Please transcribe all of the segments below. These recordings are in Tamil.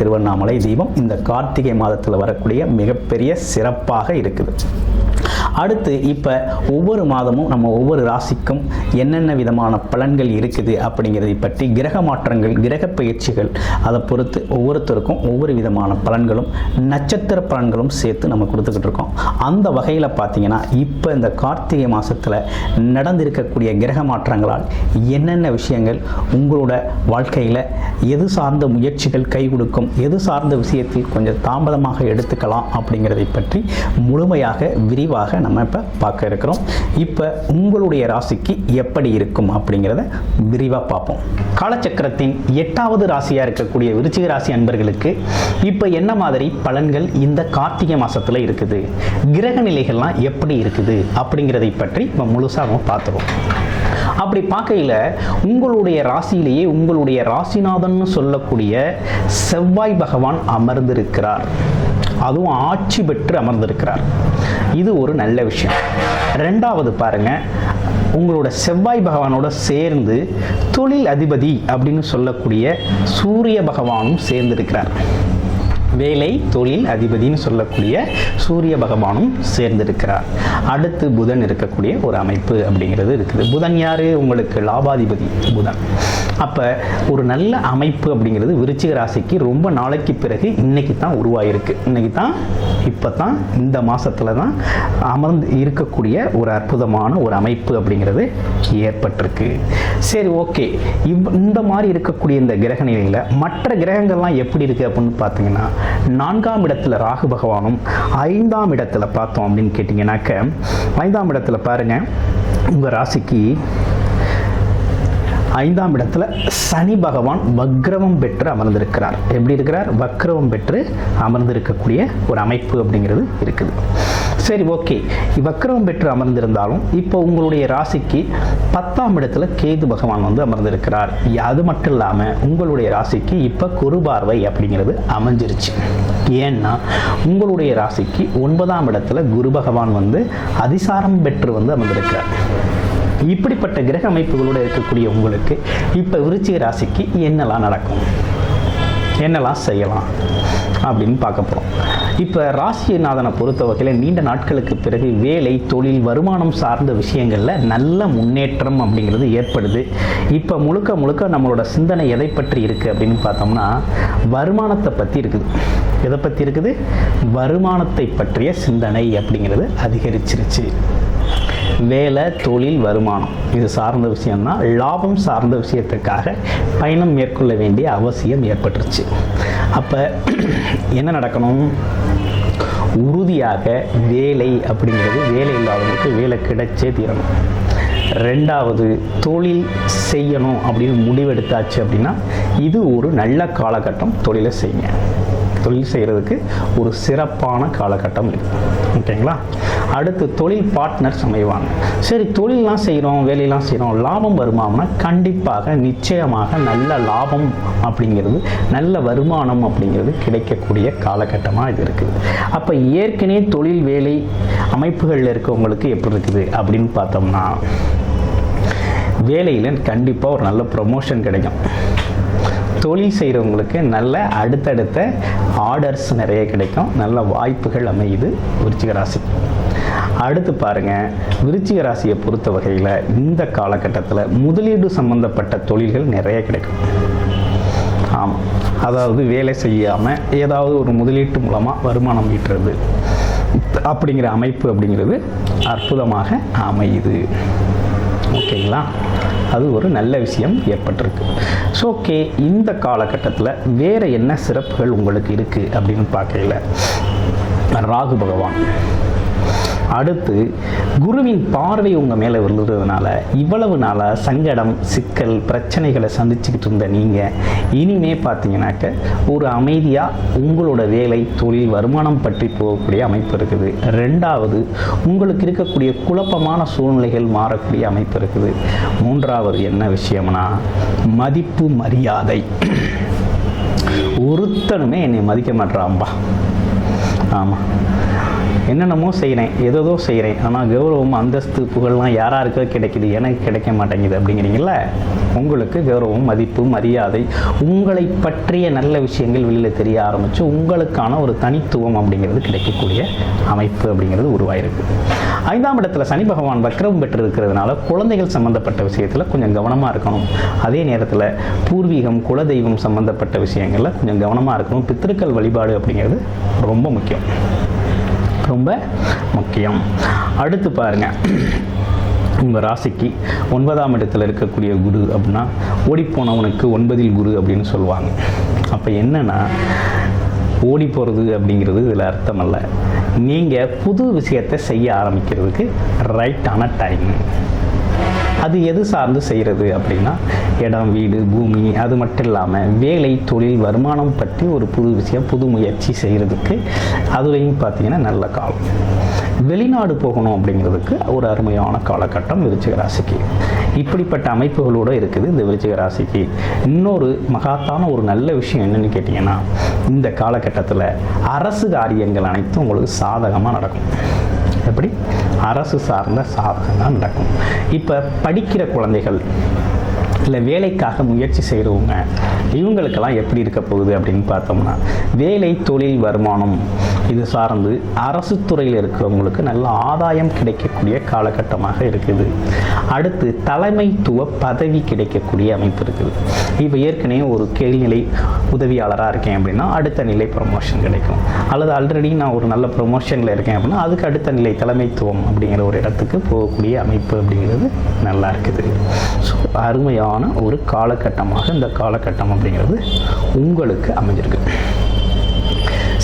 திருவண்ணாமலை தீபம் இந்த கார்த்திகை மாதத்தில் வரக்கூடிய மிகப்பெரிய சிறப்பாக இருக்குது. அடுத்து இப்போ ஒவ்வொரு மாதமும் நம்ம ஒவ்வொரு ராசிக்கும் என்னென்ன விதமான பலன்கள் இருக்குது அப்படிங்கிறதை பற்றி கிரக மாற்றங்கள் கிரக பயிற்சிகள் அதை பொறுத்து ஒவ்வொருத்தருக்கும் ஒவ்வொரு விதமான பலன்களும் நட்சத்திர பலன்களும் சேர்த்து நம்ம கொடுத்துக்கிட்டு இருக்கோம். அந்த வகையில் பார்த்தீங்கன்னா இப்போ இந்த கார்த்திகை மாதத்தில் நடந்திருக்கக்கூடிய கிரக மாற்றங்களால் என்னென்ன விஷயங்கள் உங்களோட வாழ்க்கையில் எது சார்ந்த முயற்சிகள் கை கொடுக்கும் எது சார்ந்த விஷயத்தில் கொஞ்சம் தாமதமாக எடுத்துக்கலாம் அப்படிங்கிறதை பற்றி முழுமையாக விரிவாக நம்ம இப்போ பார்க்க இருக்கிறோம். இப்போ உங்களுடைய ராசிக்கு எப்படி இருக்கும் அப்படிங்கிறத விரிவாக பார்ப்போம். காலச்சக்கரத்தின் எட்டாவது ராசியாக இருக்கக்கூடிய விருச்சிக ராசி அன்பர்களுக்கு இப்போ என்ன மாதிரி பலன்கள் இந்த கார்த்திகை மாதத்தில் இருக்குது? கிரக நிலைகள்லாம் எப்படி இருக்குது அப்படிங்கிறதை பற்றி இப்போ முழுசாக பார்த்துருவோம். அப்படி பார்க்கையில் உங்களுடைய ராசியிலேயே உங்களுடைய ராசிநாதன் சொல்லக்கூடிய செவ்வாய் பகவான் அமர்ந்திருக்கிறார். அதுவும் ஆட்சி பெற்று அமர்ந்திருக்கிறார். இது ஒரு நல்ல விஷயம். ரெண்டாவது பாருங்க உங்களோட செவ்வாய் பகவானோட சேர்ந்து தொழில் அதிபதி அப்படின்னு சொல்லக்கூடிய சூரிய பகவானும் சேர்ந்திருக்கிறார். வேலை தொழில் அதிபதினு சொல்லக்கூடிய சூரிய பகவானும் சேர்ந்திருக்கிறார். அடுத்து புதன் இருக்கக்கூடிய ஒரு அமைப்பு அப்படிங்கிறது இருக்குது. புதன் யார்? உங்களுக்கு லாபாதிபதி புதன். அப்போ ஒரு நல்ல அமைப்பு அப்படிங்கிறது விருச்சிக ராசிக்கு ரொம்ப நாளைக்கு பிறகு இன்னைக்கு தான் உருவாயிருக்கு. இன்னைக்கு தான் இப்போ தான் இந்த மாதத்தில் தான் அமர்ந்து இருக்கக்கூடிய ஒரு அற்புதமான ஒரு அமைப்பு அப்படிங்கிறது ஏற்பட்டிருக்கு. சரி ஓகே. இவ் இந்த மாதிரி இருக்கக்கூடிய இந்த கிரக நிலையில் மற்ற கிரகங்கள்லாம் எப்படி இருக்குது அப்படின்னு பார்த்தீங்கன்னா நான்காம் இடத்துல ராகு பகவானும் ஐந்தாம் இடத்துல பார்த்தோம் அப்படின்னு கேட்டிங்கனாக்க ஐந்தாம் இடத்துல பாருங்கள் உங்கள் ராசிக்கு ஐந்தாம் இடத்துல சனி பகவான் வக்ரவம் பெற்று அமர்ந்திருக்கிறார். எப்படி இருக்கிறார்? வக்ரவம் பெற்று அமர்ந்திருக்கக்கூடிய ஒரு அமைப்பு அப்படிங்கிறது இருக்குது. சரி ஓகே. வக்ரவம் பெற்று அமர்ந்திருந்தாலும் இப்போ உங்களுடைய ராசிக்கு பத்தாம் இடத்துல கேது பகவான் வந்து அமர்ந்திருக்கிறார். அது மட்டும் இல்லாமல் உங்களுடைய ராசிக்கு இப்போ குரு பார்வை அப்படிங்கிறது அமைஞ்சிருச்சு. ஏன்னா உங்களுடைய ராசிக்கு ஒன்பதாம் இடத்துல குரு பகவான் வந்து அதிசாரம் பெற்று வந்து அமர்ந்திருக்கிறார். இப்படிப்பட்ட கிரக அமைப்புகளோடு இருக்கக்கூடிய உங்களுக்கு இப்போ விருச்சிக ராசிக்கு என்னெல்லாம் நடக்கும்? என்னெல்லாம் செய்யலாம் அப்படின்னு பார்க்க போகிறோம் இப்போ ராசிநாதனை பொறுத்த வகையில் நீண்ட நாட்களுக்கு பிறகு வேலை தொழில் வருமானம் சார்ந்த விஷயங்களில் நல்ல முன்னேற்றம் அப்படிங்கிறது ஏற்படுது. இப்போ முழுக்க முழுக்க நம்மளோட சிந்தனை எதை பற்றி இருக்குது அப்படின்னு பார்த்தோம்னா வருமானத்தை பற்றி இருக்குது. எதை பற்றி இருக்குது? வருமானத்தை பற்றிய சிந்தனை அப்படிங்கிறது அதிகரிச்சிருச்சு. வேலை தொழில் வருமானம். இது சார்ந்த விஷயம்தான் லாபம் சார்ந்த விஷயத்துக்காக பயணம் மேற்கொள்ள வேண்டிய அவசியம் ஏற்பட்டுருச்சு. அப்போ என்ன நடக்கணும்? உறுதியாக வேலை அப்படிங்கிறது வேலை இல்லாதவங்களுக்கு வேலை கிடைச்சே தீரணும். ரெண்டாவது தொழில் செய்யணும் அப்படின்னு முடிவெடுத்தாச்சு அப்படின்னா இது ஒரு நல்ல காலகட்டம் தொழிலை செய்யுங்க. தொழில் செய்கிறதுக்கு ஒரு சிறப்பான காலகட்டம் இது. ஓகேங்களா? அடுத்து தொழில் பார்ட்னர்ஸ் அமைவாங்க சரி தொழிலெலாம் செய்கிறோம் வேலையெல்லாம் செய்கிறோம் லாபம் வருமானம்னா கண்டிப்பாக நிச்சயமாக நல்ல லாபம் அப்படிங்கிறது நல்ல வருமானம் அப்படிங்கிறது கிடைக்கக்கூடிய காலகட்டமாக இது இருக்குது. அப்போ ஏற்கனவே தொழில் வேலை அமைப்புகளில் இருக்கவங்களுக்கு எப்படி இருக்குது அப்படின்னு பார்த்தோம்னா வேலையில் கண்டிப்பாக ஒரு நல்ல ப்ரொமோஷன் கிடைக்கும். தொழில் செய்கிறவங்களுக்கு நல்ல அடுத்தடுத்த ஆர்டர்ஸ் நிறைய கிடைக்கும். நல்ல வாய்ப்புகள் அமையுது விருச்சிக ராசி. அடுத்து பாருங்க விருச்சிக ராசியை பொறுத்த வகையில் இந்த காலகட்டத்தில் முதலீடு சம்பந்தப்பட்ட தொழில்கள் நிறைய கிடைக்கும். ஆமாம் அதாவது வேலை செய்யாமல் ஏதாவது ஒரு முதலீட்டு மூலமாக வருமானம் ஈட்டுறது. அப்படிங்கிற அமைப்பு அப்படிங்கிறது அற்புதமாக அமையுது. ஓகேங்களா? அது ஒரு நல்ல விஷயம் ஏற்பட்டிருக்கு. ஸோ ஓகே இந்த காலகட்டத்தில் வேறு என்ன சிறப்புகள் உங்களுக்கு இருக்குது அப்படின்னு பார்க்கல ராகு பகவான். அடுத்து குருவின் பார்வை உங்கள் மேலே விழுறதுனால இவ்வளவு நாளாக சங்கடம் சிக்கல் பிரச்சனைகளை சந்திச்சுக்கிட்டு இருந்த நீங்கள் இனிமே பார்த்தீங்கன்னாக்க ஒரு அமைதியாக உங்களோட வேலை தொழில் வருமானம் பற்றி போகக்கூடிய அமைப்பு இருக்குது. ரெண்டாவது உங்களுக்கு இருக்கக்கூடிய குழப்பமான சூழ்நிலைகள் மாறக்கூடிய அமைப்பு இருக்குது. மூன்றாவது என்ன விஷயம்னா மதிப்பு மரியாதை. ஒருத்தனுமே என்னை மதிக்க மாட்டான்பா ஆமாம் என்னென்னமோ செய்கிறேன் ஏதோதோ செய்கிறேன் ஆனால் கௌரவம் அந்தஸ்து புகழ்லாம் யாராருக்கோ கிடைக்குது எனக்கு கிடைக்க மாட்டேங்குது அப்படிங்கிறீங்கள உங்களுக்கு கௌரவம் மதிப்பு மரியாதை உங்களை பற்றிய நல்ல விஷயங்கள் வெளியில் தெரிய ஆரம்பித்து உங்களுக்கான ஒரு தனித்துவம் அப்படிங்கிறது கிடைக்கக்கூடிய அமைப்பு அப்படிங்கிறது உருவாயிருக்கு. ஐந்தாம் இடத்துல சனி பகவான் வக்ரம் பெற்று இருக்கிறதுனால குழந்தைகள் சம்மந்தப்பட்ட விஷயத்தில் கொஞ்சம் கவனமாக இருக்கணும். அதே நேரத்தில் பூர்வீகம் குலதெய்வம் சம்மந்தப்பட்ட விஷயங்களில் கொஞ்சம் கவனமாக இருக்கணும். பித்திருக்கள் வழிபாடு அப்படிங்கிறது ரொம்ப ரொம்ப முக்கியம். ரொம்ப முக்கியம். அடுத்து பாருங்கள் உங்கள் ராசிக்கு ஒன்பதாம் இடத்தில் இருக்கக்கூடிய குரு அப்படின்னா ஓடிப்போனவனுக்கு ஒன்பதில் குரு அப்படின்னு சொல்லுவாங்க. அப்போ என்னென்னா ஓடி போகிறது அப்படிங்கிறது இதில் அர்த்தம் அல்ல நீங்கள் புது விஷயத்தை செய்ய ஆரம்பிக்கிறதுக்கு ரைட்டான டைம் அது எது சார்ந்து செய்கிறது அப்படின்னா இடம் வீடு பூமி அது மட்டும் இல்லாமல் வேலை தொழில் வருமானம் பற்றி ஒரு புது விஷயம் புது முயற்சி செய்கிறதுக்கு அதுலேயும் பார்த்தீங்கன்னா நல்ல காலம். வெளிநாடு போகணும் அப்படிங்கிறதுக்கு ஒரு அருமையான காலகட்டம் விருச்சிக ராசிக்கு. இப்படிப்பட்ட அமைப்புகளோடு இருக்குது இந்த விருச்சிக ராசிக்கு. இன்னொரு மகாத்தான ஒரு நல்ல விஷயம் என்னென்னு கேட்டிங்கன்னா இந்த காலகட்டத்தில் அரசு காரியங்கள் அனைத்தும் உங்களுக்கு சாதகமாக நடக்கும். மற்றபடி அரசு சார்ந்த சாதனை தான் நடக்கும். இப்போ படிக்கிற குழந்தைகள் இல்லை வேலைக்காக முயற்சி செய்கிறவங்க இவங்களுக்கெல்லாம் எப்படி இருக்க போகுது அப்படின்னு பார்த்தோம்னா வேலை தொழில் வருமானம் இது சார்ந்து அரசு துறையில் இருக்கிறவங்களுக்கு நல்ல ஆதாயம் கிடைக்கக்கூடிய காலகட்டமாக இருக்குது. அடுத்து தலைமைத்துவ பதவி கிடைக்கக்கூடிய அமைப்பு இருக்குது. இப்போ ஏற்கனவே ஒரு கீழ்நிலை உதவியாளராக இருக்கேன் அப்படின்னா அடுத்த நிலை ப்ரொமோஷன் கிடைக்கும். அல்லது ஆல்ரெடி நான் ஒரு நல்ல ப்ரொமோஷனில் இருக்கேன் அப்படின்னா அதுக்கு அடுத்த நிலை தலைமைத்துவம் அப்படிங்கிற ஒரு இடத்துக்கு போகக்கூடிய அமைப்பு அப்படிங்கிறது நல்லா இருக்குது. ஸோ அருமையாக சிறப்பான ஒரு காலகட்டமாக இந்த காலகட்டம் அப்படிங்கிறது உங்களுக்கு அமைஞ்சிருக்கு.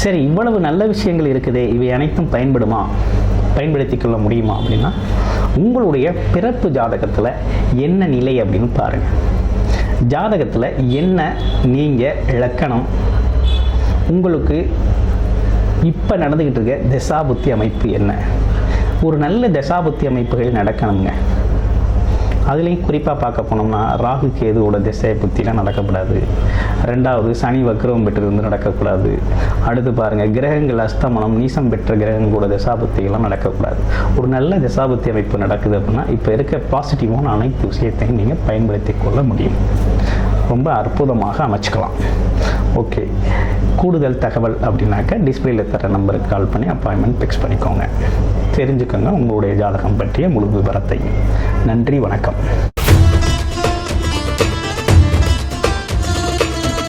சரி இவ்வளவு நல்ல விஷயங்கள் இருக்குதே இவை அனைத்தும் பயன்படுமா? பயன்படுத்தி கொள்ள முடியுமா அப்படின்னா உங்களுடைய பிறப்பு ஜாதகத்தில் என்ன நிலை அப்படின்னு பாருங்கள் ஜாதகத்தில் என்ன நீங்கள் இலக்கணம்? உங்களுக்கு இப்போ நடந்துக்கிட்டு இருக்க தசாபுத்தி அமைப்பு என்ன? ஒரு நல்ல தசாபுத்தி அமைப்புகள் நடக்கணுங்க. அதுலேயும் குறிப்பாக பார்க்க போனோம்னா ராகு கேதுவோட திசை புத்திலாம் நடக்கக்கூடாது. ரெண்டாவது சனி வக்ரவம் பெற்றிருந்து நடக்கக்கூடாது. அடுத்து பாருங்கள் கிரகங்கள் அஸ்தமனம் நீசம் பெற்ற கிரகங்களோட தசாபுத்திகள்லாம் நடக்கக்கூடாது. ஒரு நல்ல திசாபுத்தி அமைப்பு நடக்குது அப்படின்னா இப்போ இருக்க பாசிட்டிவான அனைத்து விஷயத்தையும் நீங்கள் பயன்படுத்தி கொள்ள முடியும். ரொம்ப அற்புதமாக அமைச்சுக்கலாம். ஓகே. கூடுதல் தகவல் அப்படின்னாக்க டிஸ்பிளேல தர நம்பருக்கு கால் பண்ணி அப்பாயின்மெண்ட் ஃபிக்ஸ் பண்ணிக்கோங்க. தெரிஞ்சுக்கோங்க உங்களுடைய ஜாதகம் பற்றிய முழு விவரத்தை நன்றி வணக்கம்.